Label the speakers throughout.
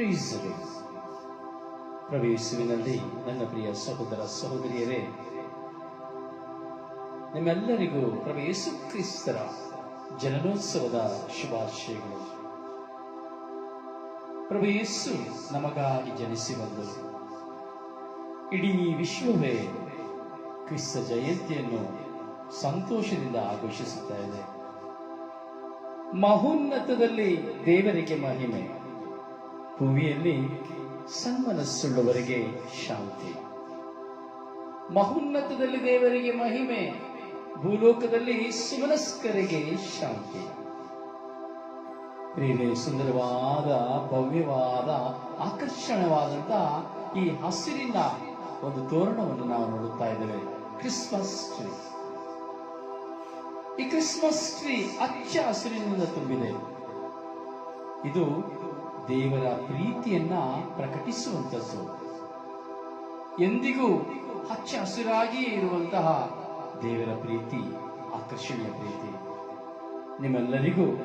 Speaker 1: ಪ್ರೀಸರು ಪ್ರವೇಶಿಸುವಿನಲ್ಲಿ ನನ್ನ ಪ್ರಿಯ ಸಹೋದರ ಸಹೋದರಿಯರೇ, ನಿಮ್ಮೆಲ್ಲರಿಗೂ ಪ್ರವೇಶು ಕ್ರಿಸ್ತರ ಜನನೋತ್ಸವದ ಶುಭಾಶಯಗಳು. ಪ್ರವೇಶು ನಮಗಾಗಿ ಜನಿಸಿ ಬಂದರು. ಇಡೀ ವಿಶ್ವವೇ ಕ್ರಿಸ್ತ ಜಯಂತಿಯನ್ನು ಸಂತೋಷದಿಂದ ಆಘೋಷಿಸುತ್ತಾ ಇದೆ. ಮಹೋನ್ನತದಲ್ಲಿ ದೇವರಿಗೆ ಮಹಿಮೆ. ಭೂಮಿಯಲ್ಲಿ ಸನ್ಮನಸ್ಸುಳ್ಳವರಿಗೆ ಶಾಂತಿ. ಮಹೋನ್ನತದಲ್ಲಿ ದೇವರಿಗೆ ಮಹಿಮೆ, ಭೂಲೋಕದಲ್ಲಿ ಸುಮನಸ್ಕರಿಗೆ ಶಾಂತಿ. ಸುಂದರವಾದ, ಭವ್ಯವಾದ, ಆಕರ್ಷಣವಾದಂತ ಈ ಹಸಿರಿನ ಒಂದು ತೋರಣವನ್ನು ನಾವು ನೋಡುತ್ತಾ ಇದ್ದೇವೆ. Christmas tree. ಈ ಕ್ರಿಸ್ಮಸ್ ಟ್ರೀ ಹಚ್ಚ ಹಸಿರಿನಿಂದ ತುಂಬಿದೆ. ಇದು ದೇವರ ಪ್ರೀತಿಯನ್ನ ಪ್ರಕಟಿಸುವಂಥದ್ದು. ಎಂದಿಗೂ ಹಚ್ಚ ಹಸಿರಾಗಿಯೇ ಇರುವಂತಹ ದೇವರ ಪ್ರೀತಿ, ಆಕರ್ಷಣೀಯ ಪ್ರೀತಿ. ನಿಮ್ಮೆಲ್ಲರಿಗೂ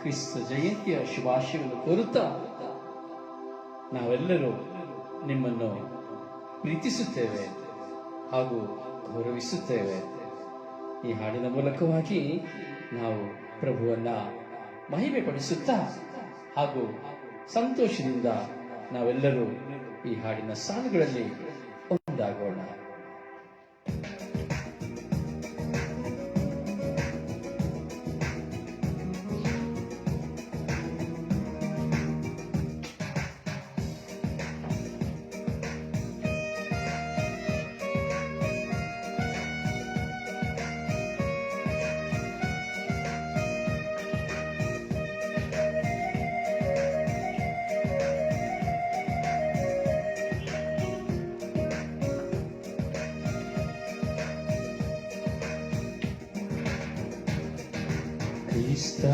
Speaker 1: ಕ್ರಿಸ್ತ ಜಯಂತಿಯ ಶುಭಾಶಯವನ್ನು ಕೋರುತ್ತಾ ನಾವೆಲ್ಲರೂ ನಿಮ್ಮನ್ನು ಪ್ರೀತಿಸುತ್ತೇವೆ ಹಾಗೂ ಗೌರವಿಸುತ್ತೇವೆ. ಈ ಹಾಡಿನ ಮೂಲಕವಾಗಿ ನಾವು ಪ್ರಭುವನ್ನ ಮಹಿಮೆ ಪಡಿಸುತ್ತಾ ಹಾಗೂ ಸಂತೋಷದಿಂದ ನಾವೆಲ್ಲರೂ ಈ ಹಾಡಿನ ಸಾಲುಗಳಲ್ಲಿ ಒಂದಾಗೋಣ.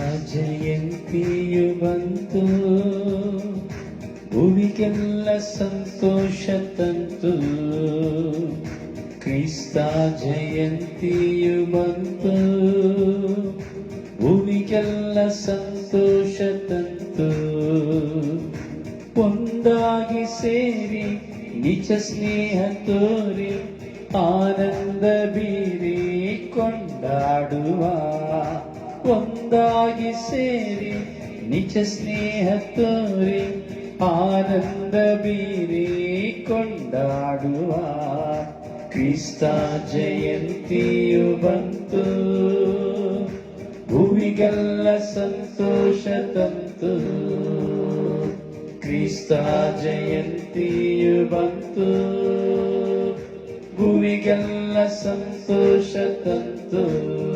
Speaker 1: ಜಯಂತಿಯು ಬಂತು. ಭುವಿಗೆಲ್ಲ ಸಂತೋಷ ಆನಂದ ಬೀರಿ ಕೊಂಡಾಡುವ ಕ್ರಿಸ್ತ ಜಯಂತಿಯು ಬಂತು. ಭೂಮಿಗೆಲ್ಲ ಸಂತೋಷ ತಂತು. ಕ್ರಿಸ್ತ ಜಯಂತಿಯು ಬಂತು. ಭೂಮಿಗೆಲ್ಲ ಸಂತೋಷ ತಂತು.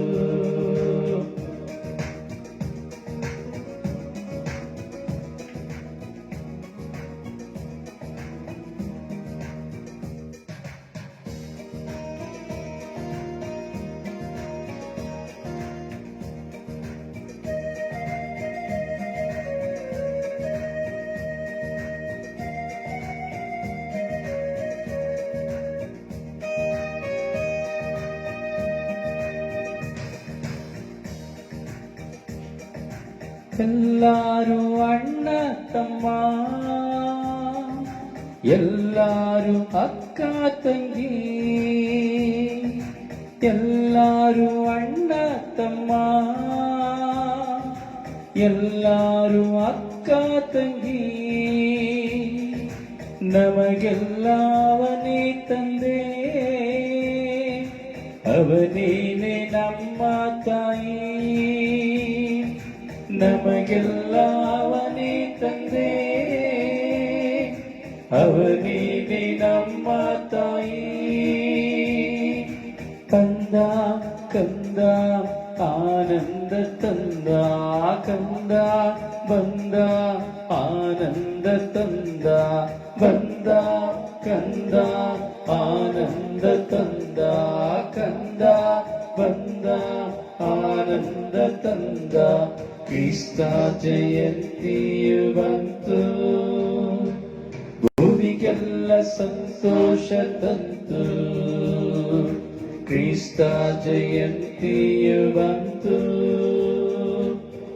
Speaker 1: ಎಲ್ಲಾರು ಅಣ್ಣ, ತಮ್ಮ. ಎಲ್ಲಾರು ಅಕ್ಕ, ತಂಗಿ. ಎಲ್ಲಾರು ಅಣ್ಣ, ತಮ್ಮ. ಎಲ್ಲಾರು ಅಕ್ಕ, ತಂಗಿ. ನಮಗೆಲ್ಲ ಅವನೇ ತಂದೆ. ಅವನೇನೆ ಆನಂದ ತಂದ ಕಂದ ಬಂದ ಆನಂದ ತಂದ ಬಂದ ಕಂದ ಆನಂದ ತಂದ ಕಂದ ಬಂದ ಆನಂದ ತಂದ ಕ್ರಿಸ್ತ ಜಯಂತಿಯು ಬಂತು ಭೂಮಿಗೆಲ್ಲ ಸಂತೋಷ ತಂತು ಕ್ರಿಸ್ತ ಜಯಂತಿಯು ಬಂತು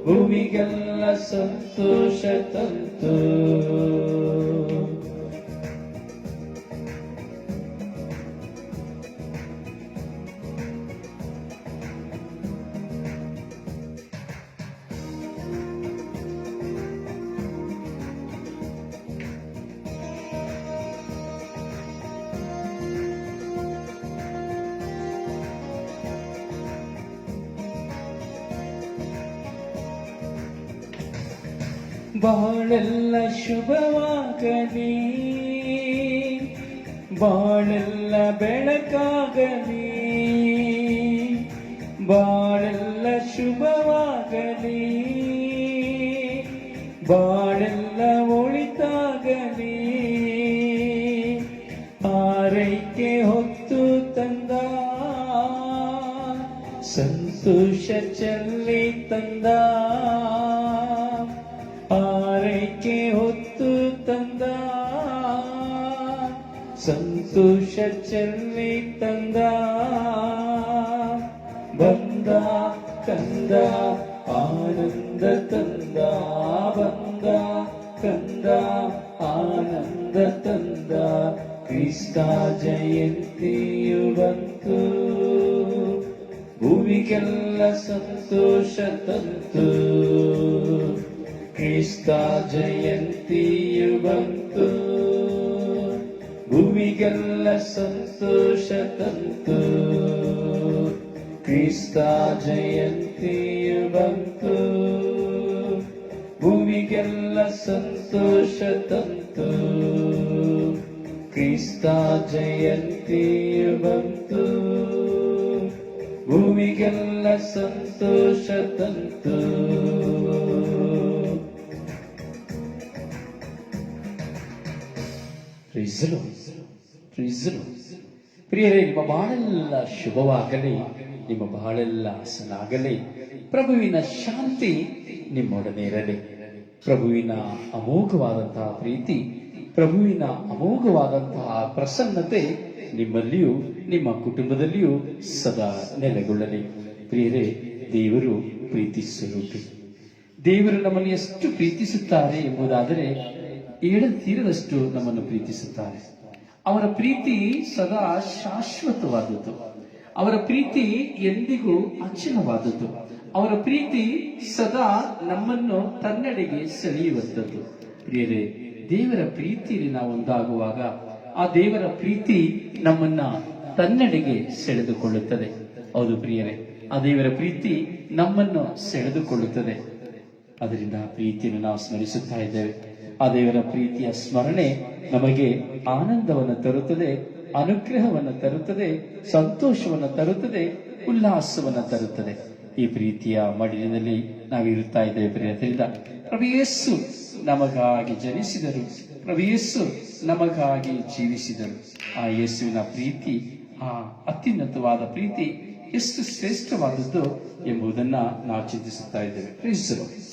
Speaker 1: ಭೂಮಿಗೆಲ್ಲ ಸಂತೋಷ ತಂತು ಬಾಳೆಲ್ಲ ಬೆಳಕಾಗಲಿ ಬಾಳೆಲ್ಲ ಶುಭವಾಗಲಿ ಬಾಳೆಲ್ಲ ಒಳಿತಾಗಲಿ ಆರೈಕೆ ಹೊತ್ತು ತಂದ ಸಂತೋಷ ಚೆಲ್ಲಿ ತಂದ ಸಂತೋಷ ಚೆಲ್ಲಿ ತಂದ ಬಂದ ಕಂದ ಆನಂದ ತಂದ ಬಂದ ಕಂದ ಆನಂದ ತಂದ ಕ್ರಿಸ್ತ ಜಯಂತಿಯು ಬಂತು ಭೂಮಿಗೆಲ್ಲ ಸಂತೋಷ ತಂತು ಕ್ರಿಸ್ತ ಜಯಂತಿಯು ಬಂತು ಭೂಮಿಗೆಲ್ಲ ಸಂತೋಷ ತಂತು ಕ್ರಿಸ್ತ ಜಯಂತಿಯು ಬಂತು. ಭೂಮಿಗೆಲ್ಲ ಸಂತೋಷ ತಂತು ಕ್ರಿಸ್ತ ಜಯಂತಿಯು ಬಂತು. ಭೂಮಿಗೆಲ್ಲ ಸಂತೋಷ ತಂತು ಪ್ರೀಸಲು ಪ್ರಿಯರೇ, ನಿಮ್ಮ ಬಾಳೆಲ್ಲ ಶುಭವಾಗಲಿ, ನಿಮ್ಮ ಬಾಳೆಲ್ಲ ಹಸನಾಗಲಿ, ಪ್ರಭುವಿನ ಶಾಂತಿ ನಿಮ್ಮೊಡನೆ ಇರಲಿ. ಪ್ರಭುವಿನ ಅಮೋಘವಾದಂತಹ ಪ್ರೀತಿ, ಪ್ರಭುವಿನ ಅಮೋಘವಾದಂತಹ ಪ್ರಸನ್ನತೆ ನಿಮ್ಮಲ್ಲಿಯೂ, ನಿಮ್ಮ ಕುಟುಂಬದಲ್ಲಿಯೂ ಸದಾ ನೆಲೆಗೊಳ್ಳಲಿ. ಪ್ರಿಯರೇ, ದೇವರು ಪ್ರೀತಿ ಸ್ವರೂಪಿ ದೇವರು ನಮ್ಮನ್ನು ಎಷ್ಟು ಪ್ರೀತಿಸುತ್ತಾರೆ ಎಂಬುದಾದರೆ ಏಳ ತೀರದಷ್ಟು ನಮ್ಮನ್ನು ಪ್ರೀತಿಸುತ್ತಾರೆ. ಅವರ ಪ್ರೀತಿ ಸದಾ ಶಾಶ್ವತವಾದದ್ದು. ಅವರ ಪ್ರೀತಿ ಎಂದಿಗೂ ಅಚಲವಾದದ್ದು. ಅವರ ಪ್ರೀತಿ ಸದಾ ನಮ್ಮನ್ನು ತನ್ನೆಡೆಗೆ ಸೆಳೆಯುವಂಥದ್ದು. ಪ್ರಿಯರೇ, ದೇವರ ಪ್ರೀತಿಯಲ್ಲಿ ನಾವು ಒಂದಾಗುವಾಗ ಆ ದೇವರ ಪ್ರೀತಿ ನಮ್ಮನ್ನ ತನ್ನೆಡೆಗೆ ಸೆಳೆದುಕೊಳ್ಳುತ್ತದೆ. ಹೌದು ಪ್ರಿಯರೇ, ಆ ದೇವರ ಪ್ರೀತಿ ನಮ್ಮನ್ನು ಸೆಳೆದುಕೊಳ್ಳುತ್ತದೆ. ಅದರಿಂದ ಪ್ರೀತಿಯನ್ನು ನಾವು ಸ್ಮರಿಸುತ್ತಾ ಇದ್ದೇವೆ. ಆ ದೇವರ ಪ್ರೀತಿಯ ಸ್ಮರಣೆ ನಮಗೆ ಆನಂದವನ್ನು ತರುತ್ತದೆ, ಅನುಗ್ರಹವನ್ನು ತರುತ್ತದೆ, ಸಂತೋಷವನ್ನು ತರುತ್ತದೆ, ಉಲ್ಲಾಸವನ್ನು ತರುತ್ತದೆ. ಈ ಪ್ರೀತಿಯ ಮಡಿಲಿನಲ್ಲಿ ನಾವು ಇರುತ್ತಾ ಇದ್ದೇವೆ ಪ್ರಿಯರಿಂದ ಪ್ರಭು ಯೇಸು ನಮಗಾಗಿ ಜನಿಸಿದರು. ಪ್ರಭು ಯೇಸು ನಮಗಾಗಿ ಜೀವಿಸಿದರು. ಆ ಯೇಸುವಿನ ಪ್ರೀತಿ, ಆ ಅತ್ಯುನ್ನತವಾದ ಪ್ರೀತಿ ಎಷ್ಟು ಶ್ರೇಷ್ಠವಾದದ್ದು ಎಂಬುದನ್ನ ನಾವು ಚಿಂತಿಸುತ್ತಾ ಇದ್ದೇವೆ. ಪ್ರೀಸರು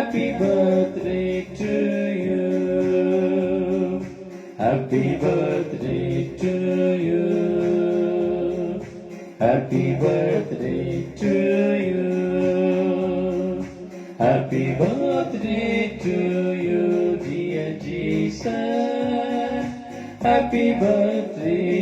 Speaker 1: Happy birthday to you. Happy birthday to you. Happy birthday to you. Happy birthday to you, dear Jesus. Happy birthday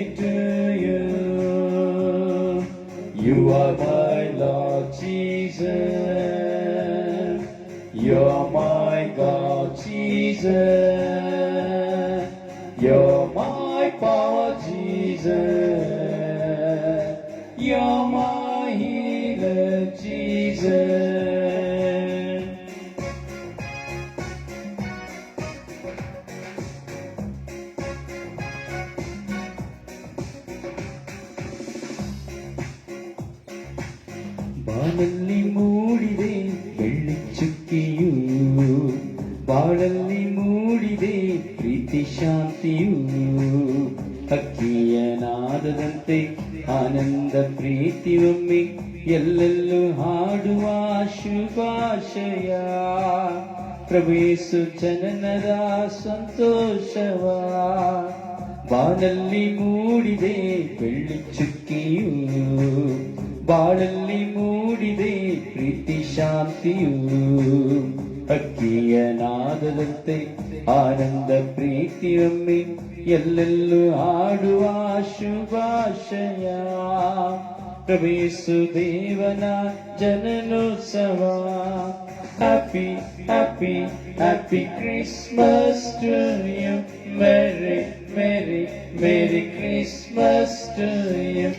Speaker 1: Jesus. You're my power, Jesus. You're my healer, Jesus. ನಾದದಂತೆ ಆನಂದ ಪ್ರೀತಿ ಒಮ್ಮೆ ಎಲ್ಲೆಲ್ಲೂ ಹಾಡುವ ಶುಭ ಶುಭಾಶಯ ಪ್ರಭು ಯೇಸು ಜನನದ ಸಂತೋಷವ ಬಾನಲ್ಲಿ ಮೂಡಿದೆ ಬೆಳ್ಳಿ ಚುಕ್ಕಿಯು ಬಾಳಲ್ಲಿ ಮೂಡಿದೆ ಪ್ರೀತಿ ಶಾಂತಿಯು ಅಕ್ಕಿಯ ನಾದದಂತೆ ಆನಂದ ಪ್ರೀತಿಯೊಮ್ಮೆ ಎಲ್ಲೆಲ್ಲೂ ಆಡುವ ಶುಭಾಶಯ ಪ್ರವೇಶು ದೇವನ ಜನನೋತ್ಸವ happy happy happy Christmas to you merry merry merry Christmas to you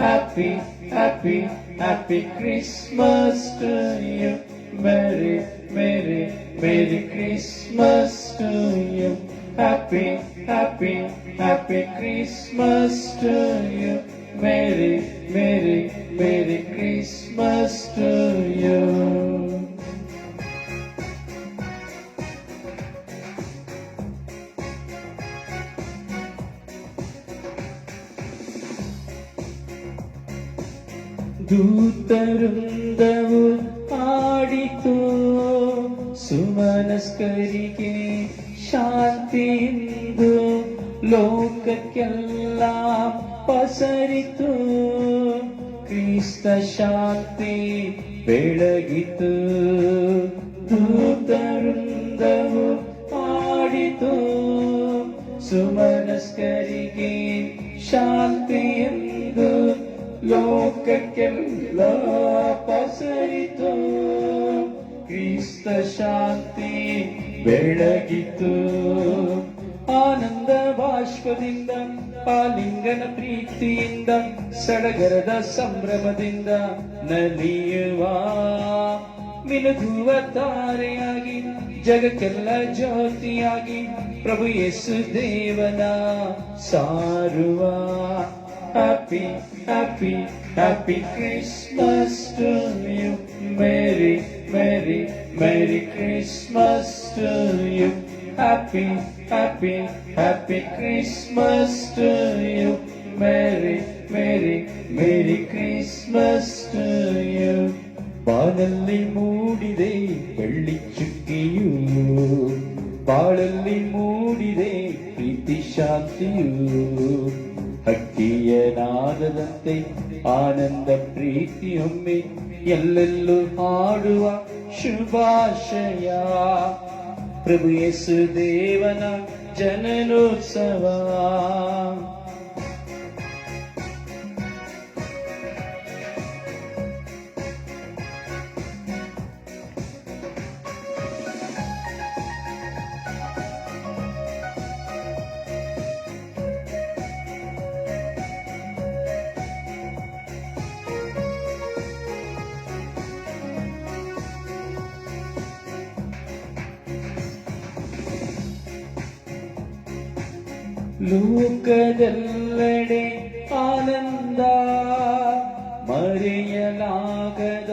Speaker 1: happy happy happy Christmas to you merry merry merry Christmas to you happy happy happy Christmas to you merry merry merry Christmas to you ದೂತರುಂದವು ಆಡಿತು ಸುಮನಸ್ಕರಿಗೆ ಶಾಂತಿಯಿಂದ ಲೋಕಕ್ಕೆಲ್ಲ ಪಸರಿತು ಕ್ರಿಸ್ತ ಶಾಂತಿ ಬೆಳಗಿತು. ದೂತರುಂದವು ಆಡಿತು ಸುಮನಸ್ಕರಿಗೆ ಶಾಂತಿ ಎಂದು ಲೋಕಕ್ಕೆಲ್ಲ ಪಸರಿತು ಕ್ರಿಸ್ತ ಶಾಂತಿ ಬೆಳಗಿತು. ಆನಂದ ಬಾಷ್ಪದಿಂದ ಆಲಿಂಗನ ಪ್ರೀತಿಯಿಂದ, ಸಡಗರದ ಸಂಭ್ರಮದಿಂದ ನಲಿಯುವ ಮಿನುಗುವ ತಾರೆಯಾಗಿ, ಜಗಕ್ಕೆಲ್ಲ ಜ್ಯೋತಿಯಾಗಿ ಪ್ರಭು ಯೇಸು ದೇವನ ಸಾರುವ. Happy happy happy Christmas to you merry merry merry Christmas to you happy happy happy Christmas to you merry merry merry Christmas to you ಬಾಳಲ್ಲಿ ಮೂಡಿದೆ ಬೆಳ್ಳಿ ಚುಕ್ಕಿಯು ಬಾಳಲ್ಲಿ ಮೂಡಿದೆ ಪ್ರೀತಿ ಶಾಂತಿಯು ಹಕ್ಕಿಯ ನಾದದಂತೆ ಆನಂದ ಪ್ರೀತಿಯೊಮ್ಮೆ ಎಲ್ಲೆಲ್ಲೂ ಹಾಡುವ ಶುಭಾಶಯ प्रभु मेसुदेवना जननोत्सवा। ಆನಂದ ಮರೆಯಲಾಗದ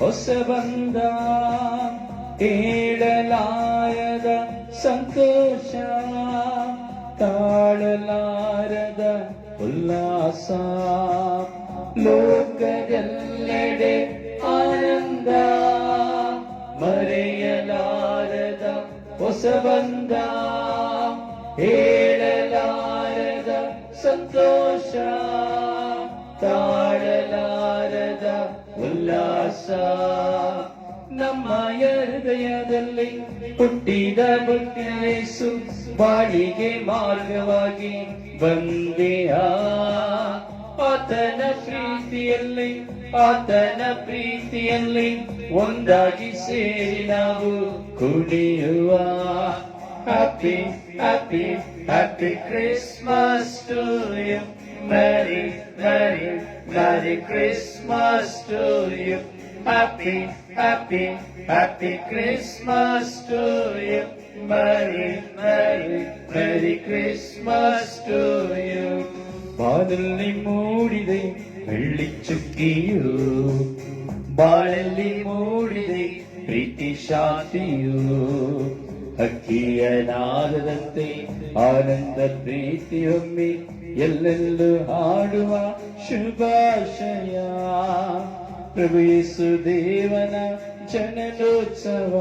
Speaker 1: ಹೊಸ ಬಂದ ಹೇಳಲಾರದ ಸಂತೋಷ ತಾಳಲಾರದ ಉಲ್ಲಾಸ ಲೋಕದೆಲ್ಲೆಡೆ ಆನಂದ ಮರೆಯಲಾರದ ಹೊಸ ಬಂದ ಬಾಳಿಗೆ ಮಾರ್ಗವಾಗಿ ಬಂದೆಯ? ಆತನ ಪ್ರೀತಿಯಲ್ಲಿ ಆತನ ಪ್ರೀತಿಯಲ್ಲಿ ಒಂದಾಗಿ ಸೇರಿ ನಾವು ಕುಣಿಯುವ. Happy happy happy Christmas to you merry merry merry Christmas to you happy happy happy Christmas to you merry merry merry Christmas to you Badarli ಮೂಡಿದೆ ಬೆಳ್ಳಿ ಚುಕ್ಕಿಯು ಬಾಳಲ್ಲಿ ಮೂಡಿದೆ ಪ್ರೀತಿ ಶಾಂತಿಯು ಹಕ್ಕಿಯ ನಾದದಂತೆ ಆನಂದ ಪ್ರೀತಿಯೊಮ್ಮೆ ಎಲ್ಲೆಲ್ಲೂ ಹಾಡುವ ಶುಭಾಶಯ ಪ್ರಭು ಯೇಸು ದೇವನ ಜನನೋತ್ಸವ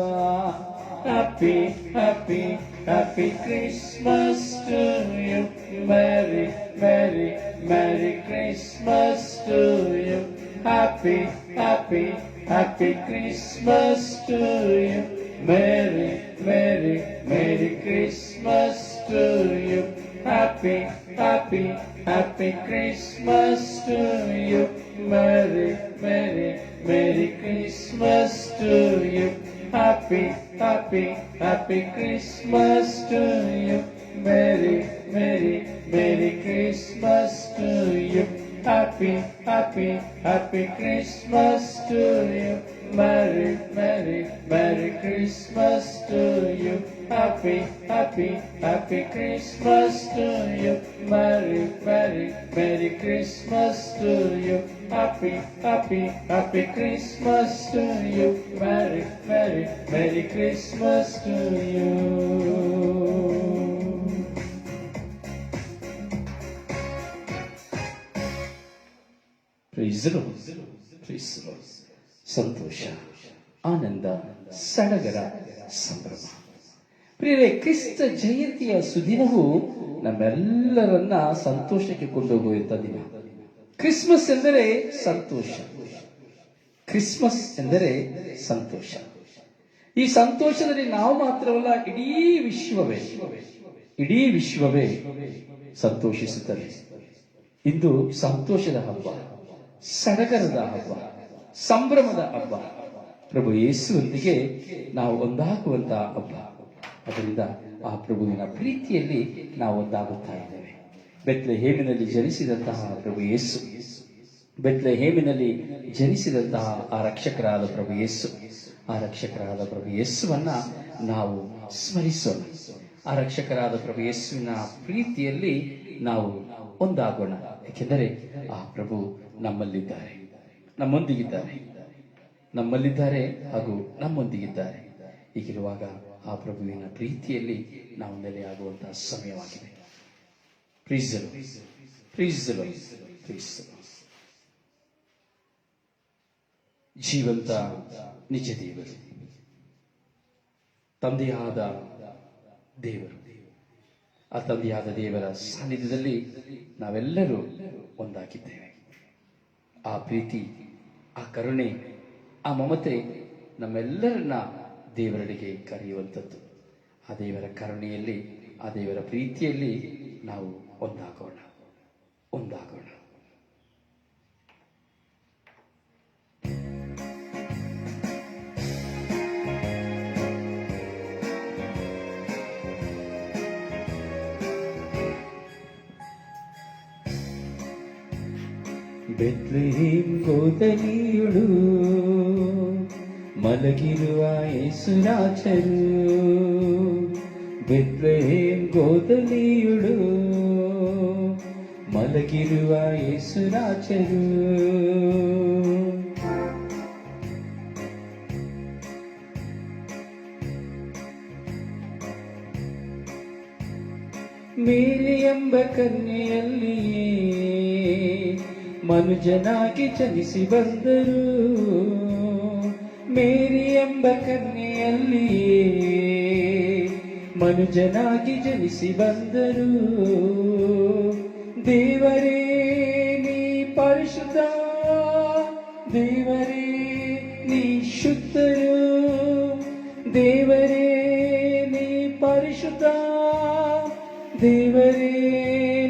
Speaker 1: Happy, happy, happy Christmas to you. Merry, merry, merry Christmas to you. Happy, happy, happy Christmas to you. Merry, merry, merry Christmas to you. Happy, happy, happy Christmas. Happy Christmas to you. Merry, merry, merry Christmas to you. Happy, happy, happy Christmas to you. Merry, merry, merry Christmas to you. Happy, happy, happy Christmas to you. Happy happy happy Christmas to you merry merry merry Christmas to you ಪ್ರೀಸರು ಪ್ರೀಸರು ಸಂತೋಷ, ಆನಂದ, ಸಡಗರ, ಸಂಭ್ರಮ. ಪ್ರಿಯರೇ, ಕ್ರಿಸ್ತ ಜಯಂತಿಯ ಸುದಿನವು ನಮ್ಮೆಲ್ಲರನ್ನ ಸಂತೋಷಕ್ಕೆ ಕೊಂಡೋಗುವಂತ ದಿನ. ಕ್ರಿಸ್ಮಸ್ ಎಂದರೆ ಸಂತೋಷ. ಕ್ರಿಸ್ಮಸ್ ಎಂದರೆ ಸಂತೋಷ. ಈ ಸಂತೋಷದಲ್ಲಿ ನಾವು ಮಾತ್ರವಲ್ಲ, ಇಡೀ ವಿಶ್ವವೇ ಇಡೀ ವಿಶ್ವವೇ ಸಂತೋಷಿಸುತ್ತದೆ. ಇಂದು ಸಂತೋಷದ ಹಬ್ಬ, ಸಡಗರದ ಹಬ್ಬ, ಸಂಭ್ರಮದ ಹಬ್ಬ. ಪ್ರಭು ಯೇಸುವೊಂದಿಗೆ ನಾವು ಒಂದಾಗುವಂತಹ ಹಬ್ಬ. ಅದರಿಂದ ಆ ಪ್ರಭುವಿನ ಪ್ರೀತಿಯಲ್ಲಿ ನಾವು ಒಂದಾಗುತ್ತಾ ಇದ್ದೇವೆ. ಬೆತ್ಲೆ ಹೇಮಿನಲ್ಲಿ ಜನಿಸಿದಂತಹ ಪ್ರಭು ಯೇಸು. ಬೆತ್ಲೆ ಹೇಮಿನಲ್ಲಿ ಜನಿಸಿದಂತಹ ಆ ರಕ್ಷಕರಾದ ಪ್ರಭು ಯೇಸು. ಆ ರಕ್ಷಕರಾದ ಪ್ರಭು ಯೇಸುವನ್ನ ನಾವು ಸ್ಮರಿಸೋಣ. ಆ ರಕ್ಷಕರಾದ ಪ್ರಭು ಯೇಸುವಿನ ಪ್ರೀತಿಯಲ್ಲಿ ನಾವು ಒಂದಾಗೋಣ. ಏಕೆಂದರೆ ಆ ಪ್ರಭು ನಮ್ಮಲ್ಲಿದ್ದಾರೆ. ನಮ್ಮೊಂದಿಗಿದ್ದಾರೆ. ನಮ್ಮಲ್ಲಿದ್ದಾರೆ ಹಾಗೂ ನಮ್ಮೊಂದಿಗಿದ್ದಾರೆ. ಹೀಗಿರುವಾಗ ಆ ಪ್ರಭುವಿನ ಪ್ರೀತಿಯಲ್ಲಿ ನಾವು ನೆಲೆಯಾಗುವಂತಹ ಸಮಯವಾಗಿದೆ. ಪ್ರೀಸಲು ಪ್ರೀಸಲು ಜೀವಂತ ನಿಜ ದೇವರು ತಂದೆಯಾದ ದೇವರು ಆ ತಂದೆಯಾದ ದೇವರ ಸಾನ್ನಿಧ್ಯದಲ್ಲಿ ನಾವೆಲ್ಲರೂ ಒಂದಾಗಿದ್ದೇವೆ ಆ ಪ್ರೀತಿ ಆ ಕರುಣೆ ಆ ಮಮತೆ ನಮ್ಮೆಲ್ಲರನ್ನ ದೇವರಡೆಗೆ ಕರೆಯುವಂಥದ್ದು ಆ ದೇವರ ಕರುಣೆಯಲ್ಲಿ ಆ ದೇವರ ಪ್ರೀತಿಯಲ್ಲಿ ನಾವು ಒಂದಾಗೋಣ ಒಂದಾಗೋಣ ಬೆತ್ಲೆಹೇಂ ಗೋದಲಿಯುಳು ಮಲಗಿರುವ ಯೇಸುರಾಜರು ಬೆತ್ಲೆಹೇಂ ಗೋದಲಿಯುಳು ಮಲಗಿರುವ ಯೇಸುರಾಜನು ಮೇರಿ ಎಂಬ ಕನ್ಯೆಯಲ್ಲಿಯೇ ಮನುಜನಾಗಿ ಜನಿಸಿ ಬಂದರು. ಮೇರಿ ಎಂಬ ಕನ್ಯೆಯಲ್ಲಿಯೇ ಮನುಜನಾಗಿ ಜನಿಸಿ ಬಂದರು. ದೇವರೇ ನೀ ಪರಿಶುದ್ಧ ದೇವರೇ ನೀ ಶುದ್ಧರು ದೇವರೇ ನೀ ಪರಿಶುದ್ಧ ದೇವರೇ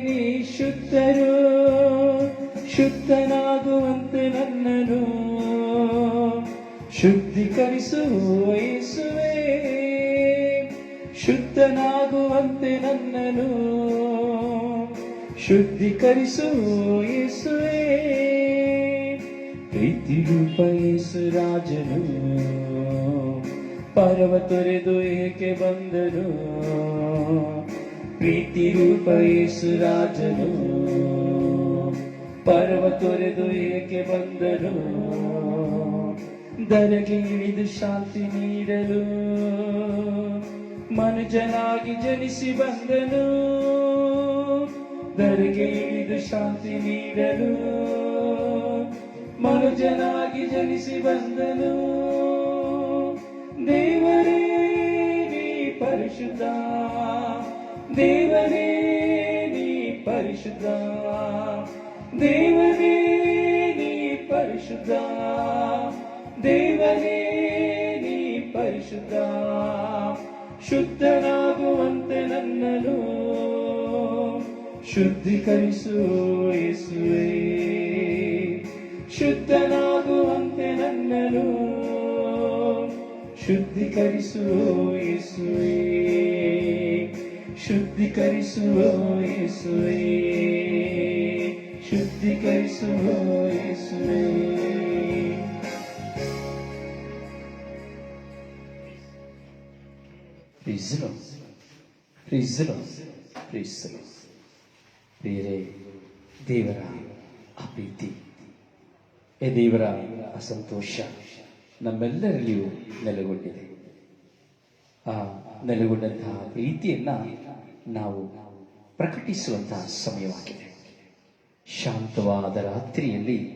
Speaker 1: ನೀ ಶುದ್ಧರು ಶುದ್ಧನಾಗುವಂತೆ ನನ್ನನು ಶುದ್ಧೀಕರಿಸು ಯೇಸುವೇ ಶುದ್ಧನಾಗುವಂತೆ ನನ್ನನು ಶುದ್ಧೀಕರಿಸು ಯೇಸುವೇ. ಪ್ರೀತಿ ರೂಪ ಯೇಸು ರಾಜನು. ಪರವ ತೊರೆದು ಏಕೆ ಬಂದನು. ಪ್ರೀತಿ ರೂಪ ಯೇಸು ರಾಜನು. ಪರವ ತೊರೆದು ಏಕೆ ಬಂದನು. ದರಗೆ ಇಳಿದು ಶಾಂತಿ ನೀಡಲು. ಮನುಜನಾಗಿ ಜನಿಸಿ ಬಂದನು. ಧರಿಗೆ ಇದು ಶಾಂತಿ ನೀಡಲು, ಮನುಜನಾಗಿ ಜನಿಸಿ ಬಂದನು. ದೇವರೇ, ನೀ ಪರಿಶುದ್ಧ. ದೇವರೇ, ನೀ ಪರಿಶುದ್ಧ. ದೇವರೇ, ನೀ ಪರಿಶುದ್ಧ. ದೇವರೇ, ನೀ ಪರಿಶುದ್ಧ. ಶುದ್ಧನಾಗುವಂತೆ ನನ್ನನು ಶುದ್ಧೀಕರಿಸು ಯೇಸುವೇ ಶುದ್ಧನಾಗುವಂತೆ ನನ್ನನು ಶುದ್ಧೀಕರಿಸು ಯೇಸುವೇ ಶುದ್ಧೀಕರಿಸುವ ಯೇಸುವೇ ಶುದ್ಧೀಕರಿಸುವ ಯೇಸುವೇ ಪ್ರೀಸಲು ಪ್ರೀಸಲು ಪ್ರೀಸಲು ಬೇರೆ ದೇವರ ಆ ಪ್ರೀತಿ ಏ ದೇವರ ಅಸಂತೋಷ ಸಂತೋಷ ನಮ್ಮೆಲ್ಲರಲ್ಲಿಯೂ ನೆಲೆಗೊಂಡಿದೆ. ಆ ನೆಲೆಗೊಂಡಂತಹ ಪ್ರೀತಿಯನ್ನ ನಾವು ಪ್ರಕಟಿಸುವಂತಹ ಸಮಯವಾಗಿದೆ. ಶಾಂತವಾದ ರಾತ್ರಿಯಲ್ಲಿ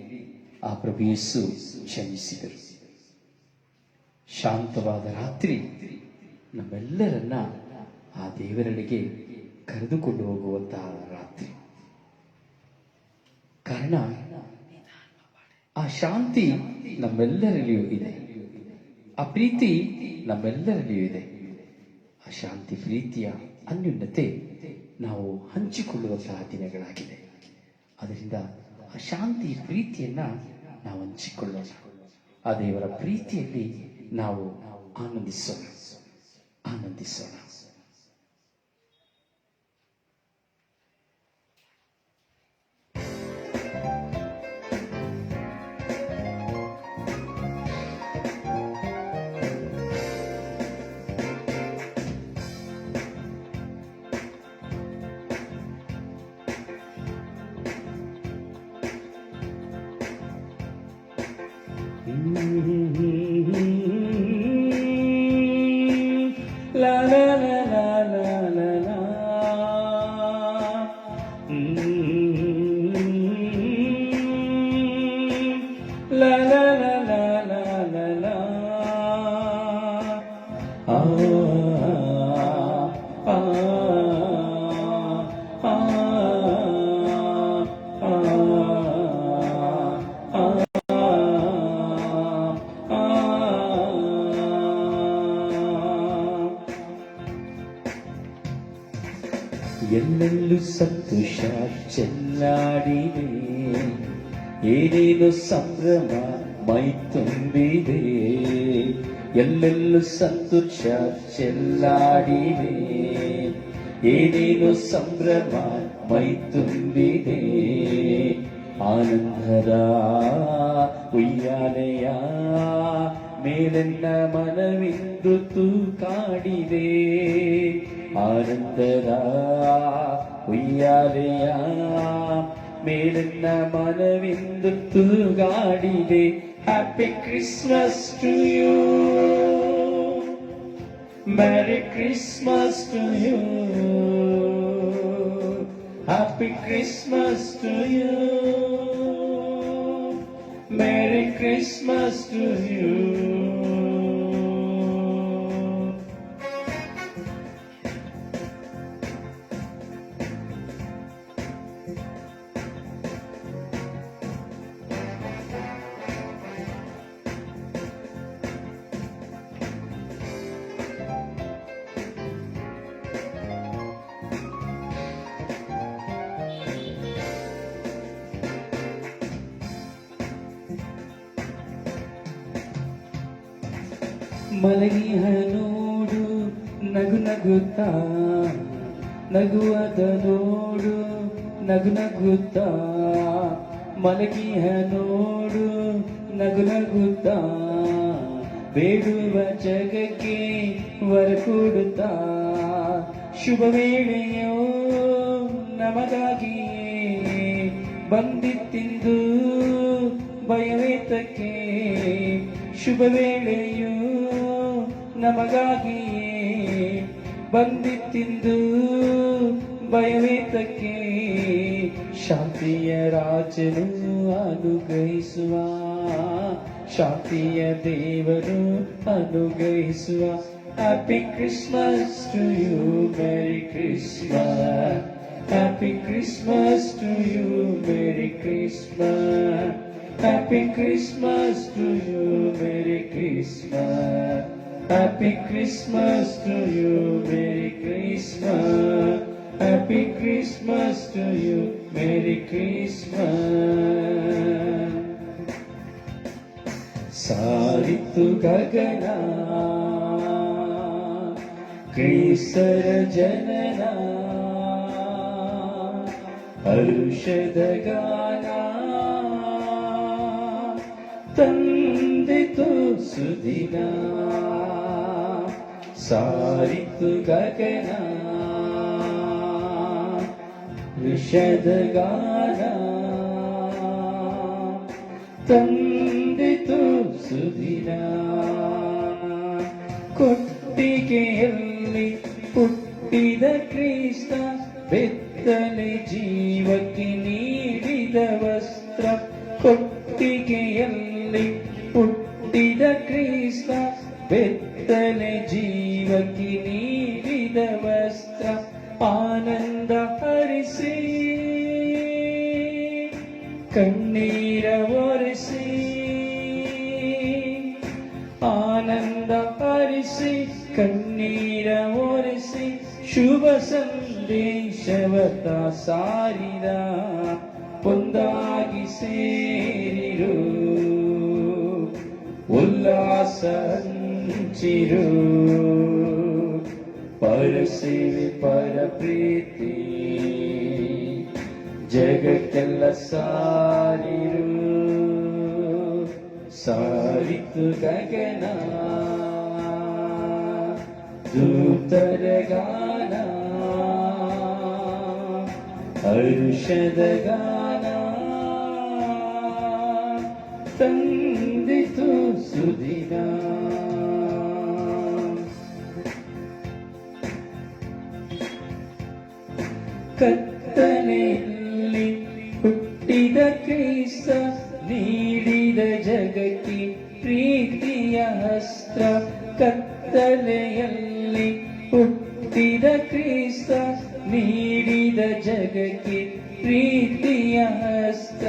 Speaker 1: ಆ ಪ್ರಭು ಯೇಸು ಕ್ಷಮಿಸಿದರು. ಶಾಂತವಾದ ರಾತ್ರಿ ನಮ್ಮೆಲ್ಲರನ್ನ ಆ ದೇವರಲ್ಲಿಗೆ ಕರೆದುಕೊಂಡು ಹೋಗುವಂತಹ ಕಾರಣ, ಆ ಶಾಂತಿ ನಮ್ಮೆಲ್ಲರಲ್ಲಿಯೂ ಇದೆ. ಆ ಪ್ರೀತಿ ನಮ್ಮೆಲ್ಲರಲ್ಲಿಯೂ ಇದೆ. ಆ ಶಾಂತಿ, ಪ್ರೀತಿಯ ಅನ್ಯೂನ್ಯತೆ ನಾವು ಹಂಚಿಕೊಳ್ಳುವಂತಹ ದಿನಗಳಾಗಿದೆ ಅದರಿಂದ ಆ ಶಾಂತಿ, ಪ್ರೀತಿಯನ್ನ ನಾವು ಹಂಚಿಕೊಳ್ಳೋಣ. ಆ ದೇವರ ಪ್ರೀತಿಯಲ್ಲಿ ನಾವು ಆನಂದಿಸೋಣ. ಆನಂದಿಸೋಣ. ಚೆಲ್ಲಾಡಿದೆ ಏನೇನು ಸಂಭ್ರಮ ಮೈ ತುಂಬಿದೆ ಎಲ್ಲೆಲ್ಲೂ ಸಂತೋಷ ಚೆಲ್ಲಾಡಿದೆ ಏನೇನು ಸಂಭ್ರಮ ಮೈ ತುಂಬಿದೆ ಆನಂದದ ಉಯ್ಯಾಲೆಯ ಮೇಲೆನ್ನ ಮನವಿಂದು ತೂಕಾಡಿದೆ ಆನಂದದ ഉയ്യാലെയാടുന്ന മനവിന്ദു കാടിലെ happy Christmas to you Merry Christmas to you. Happy Christmas to you. Merry Christmas to you. ಮಲಗಿಹ ನೋಡು, ನಗು ನಗುತ್ತಾ, ಬೇಡುವ ಜಗಕ್ಕೆ ವರ ಕೊಡುತ್ತಾ. ಶುಭ ವೇಳೆಯೋ, ನಮಗಾಗಿಯೇ ಬಂದಿತ್ತಿಂದು ಭಯವೇತಕ್ಕೆ. ಶುಭ ವೇಳೆಯೋ, ನಮಗಾಗಿಯೇ ಬಂದಿತ್ತಿಂದು ಭಯವೇತಕ್ಕೆ. ಶಾಂತಿಯ ರಾಜನು ಅನುಗ್ರಹಿಸುವ ಶಾಂತಿಯ ದೇವರು ಅನುಗ್ರಹಿಸುವ happy Christmas to you merry Christmas Happy Christmas to you, Merry Christmas. Happy Christmas to you, Merry Christmas. Happy Christmas to you, Merry Christmas. Happy Christmas to you, Merry Christmas. సారితు గగనా కేసర జననా హర్షదగానా తందితు సుదినా సారితు గగనా ಗಗನ ವಿಷದ ಗಾನ ತಂದಿತು ಸುದಿನ ಕೊಟ್ಟಿಗೆಯಲ್ಲಿ ಹುಟ್ಟಿದ ಕ್ರಿಸ್ತ ಬೆತ್ತಲೆ ಜೀವಕ್ಕೆ ನೀಡಿದ ಕಣ್ಣೀರ ಒರೆಸಿ ಆನಂದ ಪರಿಸಿ ಕಣ್ಣೀರ ಒರೆಸಿ ಶುಭ ಸಂದೇಶವತ ಸಾರಿದ ಒಂದಾಗಿ ಸೇರಿರು, ಉಲ್ಲಾಸ ಹಂಚಿರು. ಪರಸೇವೆ ಪರ ಪ್ರೀತಿ ಜಗಕ್ಕೆಲ್ಲ ಸಾರಿರು. ಸಾರಿತು ಗಗನ. ದೂತರ ಗಾನ. ಹರುಷದ ಗಾನ. ತಂದಿತು ಸುದಿನ. ಕತ್ತಲೆಯಲ್ಲಿ ಹುಟ್ಟಿದ ಕ್ರಿಸ್ತ ನೀಡಿದ ಜಗತಿ, ಪ್ರೀತಿಯ ಹಸ್ತ ಕತ್ತಲೆಯಲ್ಲಿ ಹುಟ್ಟಿದ ಕ್ರಿಸ್ತ ನೀಡಿದ ಜಗತಿ, ಪ್ರೀತಿಯ ಹಸ್ತ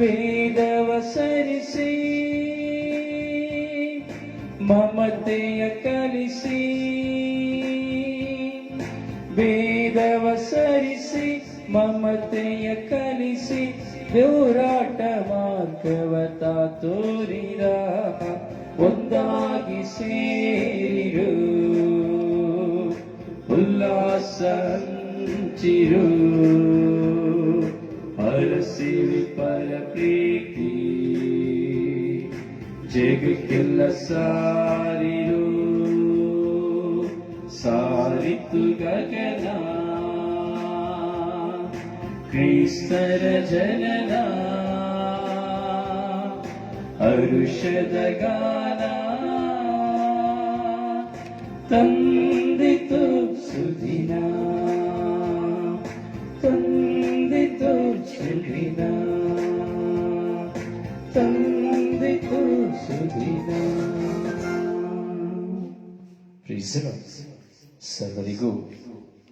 Speaker 1: ವೇದವ ಸರಿಸಿ, ಮಮತೆಯ ಕಲಿಸಿ, ವೇದವ ಸರಿಸಿ ಮಮತೆಯ ಕಲಿಸಿ ದೇವರಾಟ ಮಾರ್ಗವತ ತೋರಿದ ಒಂದಾಗಿ ಸೇರಿರು ಉಲ್ಲಾಸ ಹಂಚಿರು ಹರಸಿರಿ ಪರ ಪ್ರೀತಿ ಜಗಕ್ಕೆಲ್ಲ ಸಾರಿರು ಕ್ರಿಸ್ತರ ಜನನ. ಅರುಷದ ಗಾನ. ತಂದಿತು ಸುದಿನ. ತಂದಿತು ಸುದಿನ. ತಂದಿತು ಸುದಿನ. ಸರ್ವರಿಗೂ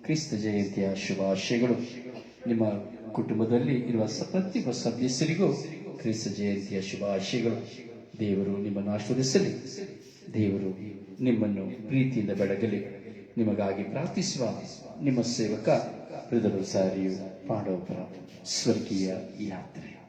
Speaker 1: ಕ್ರಿಸ್ತ ಜಯಂತಿಯ ಶುಭಾಶಯಗಳು. ನಿಮ್ಮ ಕುಟುಂಬದಲ್ಲಿ ಇರುವ ಪ್ರತಿಯೊಬ್ಬ ಸದಸ್ಯರಿಗೂ ಕ್ರಿಸ್ತ ಜಯಂತಿಯ ಶುಭಾಶಯಗಳು. ದೇವರು ನಿಮ್ಮನ್ನು ಆಶೀರ್ವದಿಸಲಿ. ದೇವರು ನಿಮ್ಮನ್ನು ಪ್ರೀತಿಯಿಂದ ಬೆಳಗಲಿ. ನಿಮಗಾಗಿ ಪ್ರಾರ್ಥಿಸುವ ನಿಮ್ಮ ಸೇವಕ ಹೃದಯ ಸಾರಿಯು ಸ್ವರ್ಗೀಯ ಯಾತ್ರೆ.